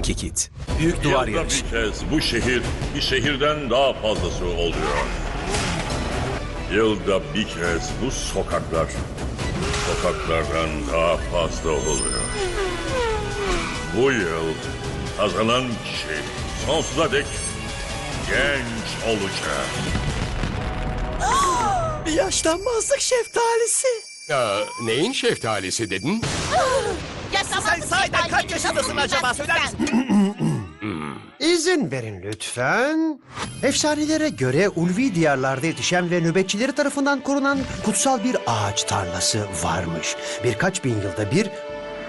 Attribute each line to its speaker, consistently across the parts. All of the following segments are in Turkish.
Speaker 1: Monkey Kid. Büyük duvar
Speaker 2: Yılda
Speaker 1: yarışı.
Speaker 2: bir kez bu şehir bir şehirden daha fazlası oluyor. Yılda bir kez bu sokaklar sokaklardan daha fazla oluyor. Bu yıl kazanan kişi sonsuza dek genç olacak.
Speaker 3: Yaşlanmazlık şeftalisi.
Speaker 4: Aa, neyin şeftalisi dedin?
Speaker 3: Sen sahiden kaç yaşındasın acaba söyler misin?
Speaker 5: İzin verin lütfen. Efsanelere göre ulvi diyarlarda yetişen ve nöbetçileri tarafından korunan kutsal bir ağaç tarlası varmış. Birkaç bin yılda bir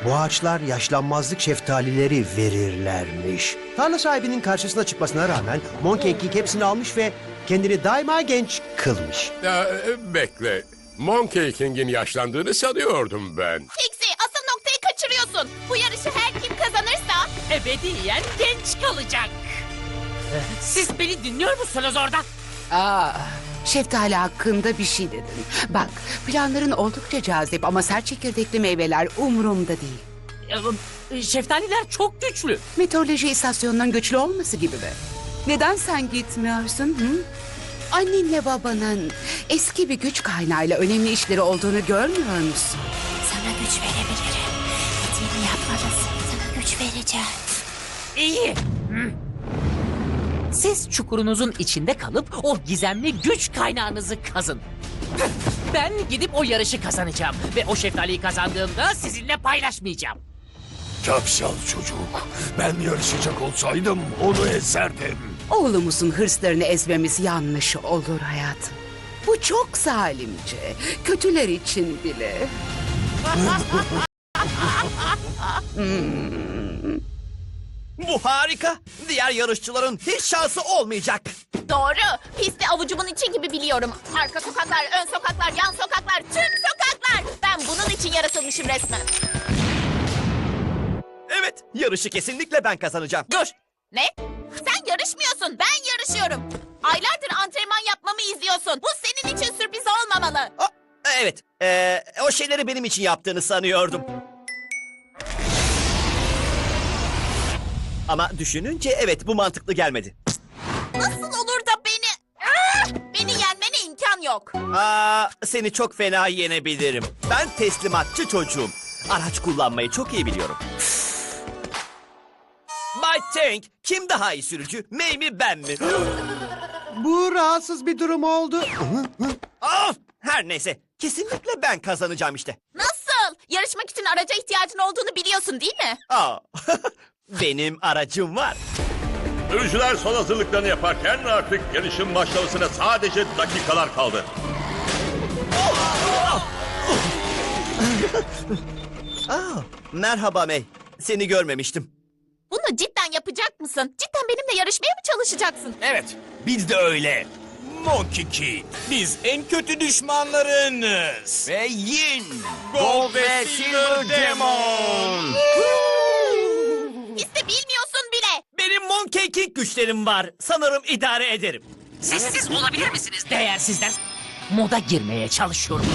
Speaker 5: bu ağaçlar yaşlanmazlık şeftalileri verirlermiş. Tarla sahibinin karşısına çıkmasına rağmen Monkey King hepsini almış ve kendini daima genç kılmış.
Speaker 4: Aa, bekle. Monkey King'in yaşlandığını sanıyordum ben.
Speaker 6: Kaçırıyorsun. Bu yarışı her kim kazanırsa
Speaker 7: ebediyen genç kalacak. Siz beni dinliyor musunuz orada?
Speaker 8: Aa, şeftali hakkında bir şey dedin. Bak, planların oldukça cazip ama sert çekirdekli meyveler umurumda değil.
Speaker 7: Ee, Şeftaliler çok güçlü.
Speaker 8: Meteoroloji istasyonunun güçlü olması gibi mi? Neden sen gitmiyorsun? Hı? Annenle babanın eski bir güç kaynağıyla önemli işleri olduğunu görmüyor musun?
Speaker 7: İyi. Hı. Siz çukurunuzun içinde kalıp o gizemli güç kaynağınızı kazın. Ben gidip o yarışı kazanacağım. Ve o şeftaliyi kazandığımda sizinle paylaşmayacağım.
Speaker 9: Çapşal çocuk. Ben yarışacak olsaydım onu ezerdim.
Speaker 8: Oğlumuzun hırslarını ezmemiz yanlış olur hayatım. Bu çok zalimce. Kötüler için bile.
Speaker 3: Bu harika. Diğer yarışçıların hiç şansı olmayacak.
Speaker 6: Doğru. Pisti avucumun içi gibi biliyorum. Arka sokaklar, ön sokaklar, yan sokaklar, tüm sokaklar. Ben bunun için yaratılmışım resmen.
Speaker 3: Evet, yarışı kesinlikle ben kazanacağım.
Speaker 6: Dur. Ne? Sen yarışmıyorsun. Ben yarışıyorum. Aylardır antrenman yapmamı izliyorsun. Bu senin için sürpriz olmamalı.
Speaker 3: Aa, evet, ee, o şeyleri benim için yaptığını sanıyordum. Ama düşününce evet bu mantıklı gelmedi.
Speaker 6: Nasıl olur da beni... Ah! Beni yenmene imkan yok.
Speaker 3: Aa, seni çok fena yenebilirim. Ben teslimatçı çocuğum. Araç kullanmayı çok iyi biliyorum. My Tank, kim daha iyi sürücü? May mi ben mi?
Speaker 5: Bu rahatsız bir durum oldu.
Speaker 3: Of! Her neyse, kesinlikle ben kazanacağım işte.
Speaker 6: Nasıl? Yarışmak için araca ihtiyacın olduğunu biliyorsun değil mi?
Speaker 3: Aa, benim aracım var.
Speaker 2: Sürücüler son hazırlıklarını yaparken artık yarışın başlamasına sadece dakikalar kaldı.
Speaker 3: Aa, merhaba May. Seni görmemiştim.
Speaker 6: Bunu cidden yapacak mısın? Cidden benimle yarışmaya mı çalışacaksın?
Speaker 9: Evet, biz de öyle. Monkey Kid. Biz en kötü düşmanlarınız. Ve Yin. Gold ve Silver Demon.
Speaker 6: De bilmiyorsun bile.
Speaker 3: Benim Monkey King güçlerim var. Sanırım idare ederim.
Speaker 7: Sessiz olabilir misiniz değersizler? Moda girmeye çalışıyorum.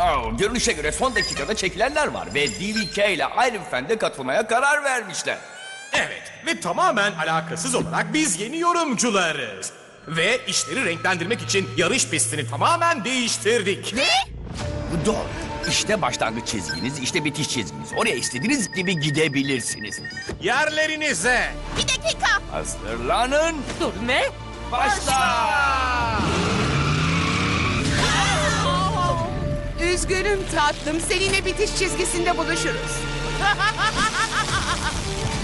Speaker 9: Oh, görünüşe göre son dakikada çekilenler var ve DVK ile Iron Fan'de katılmaya karar vermişler.
Speaker 10: Evet ve tamamen alakasız olarak biz yeni yorumcularız. Ve işleri renklendirmek için yarış pistini tamamen değiştirdik.
Speaker 6: Ne?
Speaker 9: Doğru. İşte başlangıç çizginiz, işte bitiş çizginiz. Oraya istediğiniz gibi gidebilirsiniz.
Speaker 10: Yerlerinize.
Speaker 6: Bir dakika.
Speaker 9: Hazırlanın.
Speaker 7: Dur ne?
Speaker 9: Başla!
Speaker 8: Üzgünüm tatlım. Seninle bitiş çizgisinde buluşuruz.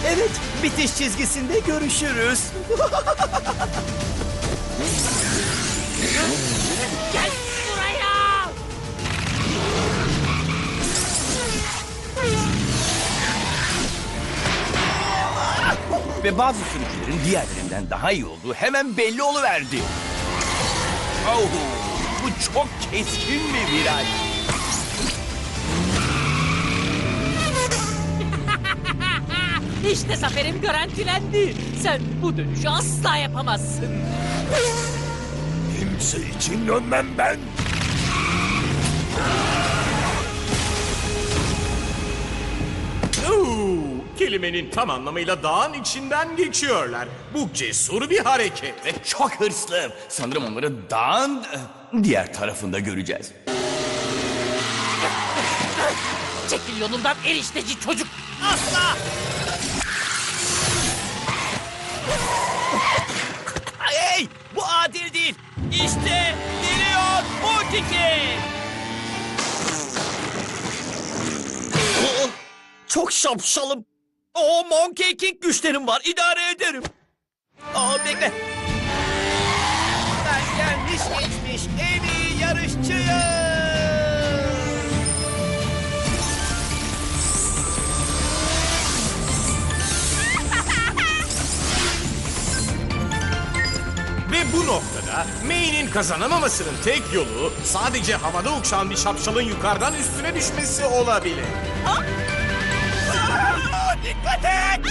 Speaker 3: Evet, bitiş çizgisinde görüşürüz.
Speaker 7: Gel buraya!
Speaker 9: Ve bazı sürücülerin diğerlerinden daha iyi olduğu hemen belli oluverdi. Oh, bu çok keskin bir viraj.
Speaker 7: İşte zaferim garantilendi. Sen bu dönüşü asla yapamazsın.
Speaker 9: Kimse için dönmem ben.
Speaker 10: Oo, kelimenin tam anlamıyla dağın içinden geçiyorlar. Bu cesur bir hareket.
Speaker 9: Ve çok hırslı. Sanırım onları dağın e, diğer tarafında göreceğiz.
Speaker 7: Çekil yolumdan erişteci çocuk.
Speaker 3: Asla! İşte geliyor Monkey Oh, Çok şapşalım. O Monkey King güçlerim var. İdare ederim. Aa bekle. Ben gelmiş geçmiş en iyi yarışçıyım.
Speaker 10: Bu noktada May'nin kazanamamasının tek yolu sadece havada uçan bir şapşalın yukarıdan üstüne düşmesi olabilir.
Speaker 3: Dikkat et!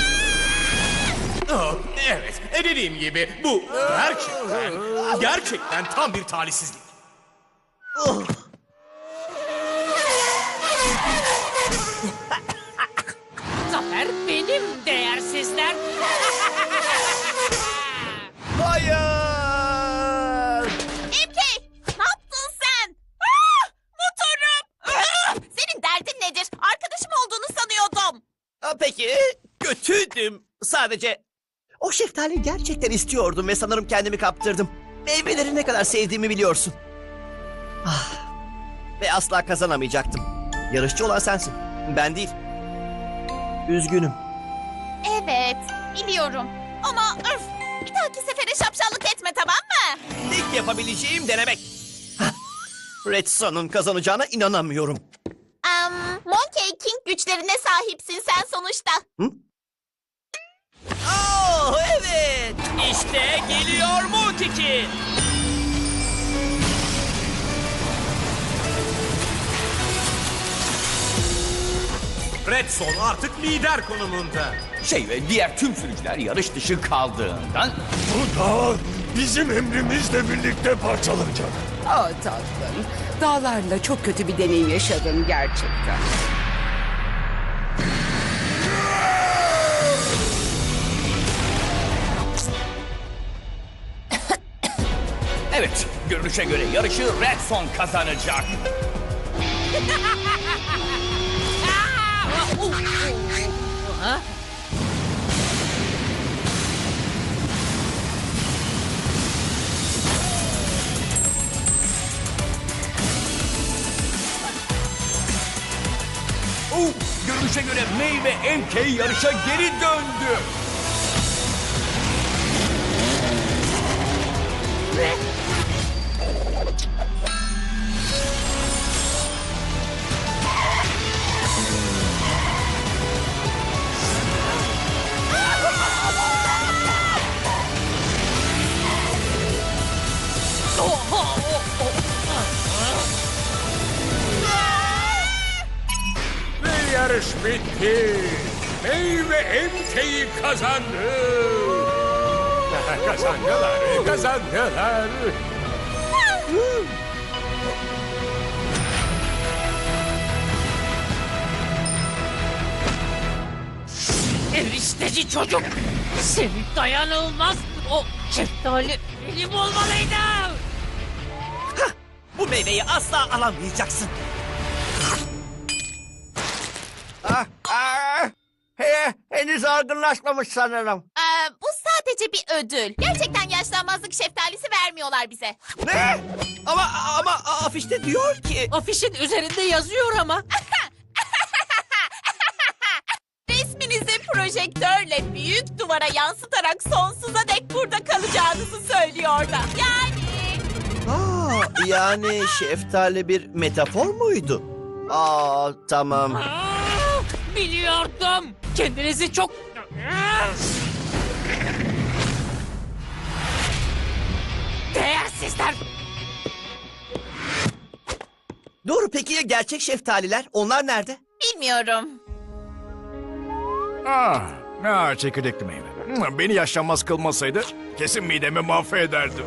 Speaker 10: Oh, evet, e dediğim gibi bu gerçekten, gerçekten tam bir talihsizlik.
Speaker 7: Zafer
Speaker 3: Sadece o şeftali gerçekten istiyordum ve sanırım kendimi kaptırdım. Meyveleri ne kadar sevdiğimi biliyorsun. Ah, ve asla kazanamayacaktım. Yarışçı olan sensin, ben değil. Üzgünüm.
Speaker 6: Evet biliyorum. Ama öf, bir dahaki sefere şapşallık etme tamam mı?
Speaker 3: Tek yapabileceğim denemek. Hah, Red Sun'un kazanacağına inanamıyorum.
Speaker 6: Um, Monkey King güçlerine sahipsin sen sonuçta.
Speaker 3: Oh evet, işte geliyor Monkey
Speaker 10: Red Son artık lider konumunda.
Speaker 9: Şey ve diğer tüm sürücüler yarış dışı kaldığından
Speaker 1: Bu dağ bizim emrimizle birlikte parçalanacak.
Speaker 8: Aa tatlım. Dağlarla çok kötü bir deneyim yaşadım gerçekten.
Speaker 9: Evet görünüşe göre yarışı Red Son kazanacak.
Speaker 7: Ha?
Speaker 9: Görünüşe göre May ve MK yarışa geri döndü.
Speaker 4: Ve yarış bitti. May ve MK'yi kazandı. kazandılar, kazandılar.
Speaker 7: Erişteci çocuk. Seni dayanılmaz. O şeftali benim olmalıydı.
Speaker 3: Bu meyveyi asla alamayacaksın. Henüz olgunlaşmamış sanırım.
Speaker 6: Ee, bu sadece bir ödül. Gerçekten yaşlanmazlık şeftalisi vermiyorlar bize.
Speaker 3: Ne? Ama ama afişte diyor ki...
Speaker 7: Afişin üzerinde yazıyor ama.
Speaker 6: Resminizi projektörle büyük duvara yansıtarak sonsuza dek burada kalacağınızı söylüyor da. Yani...
Speaker 3: Aa, yani şeftali bir metafor muydu? Aa tamam.
Speaker 7: Aa, biliyordum. Kendinizi çok... Değersizler.
Speaker 3: Dur peki ya gerçek şeftaliler? Onlar nerede?
Speaker 6: Bilmiyorum.
Speaker 4: Ah,
Speaker 11: Ha çekirdekli meyve. Beni yaşlanmaz kılmasaydı kesin midemi mahvederdim.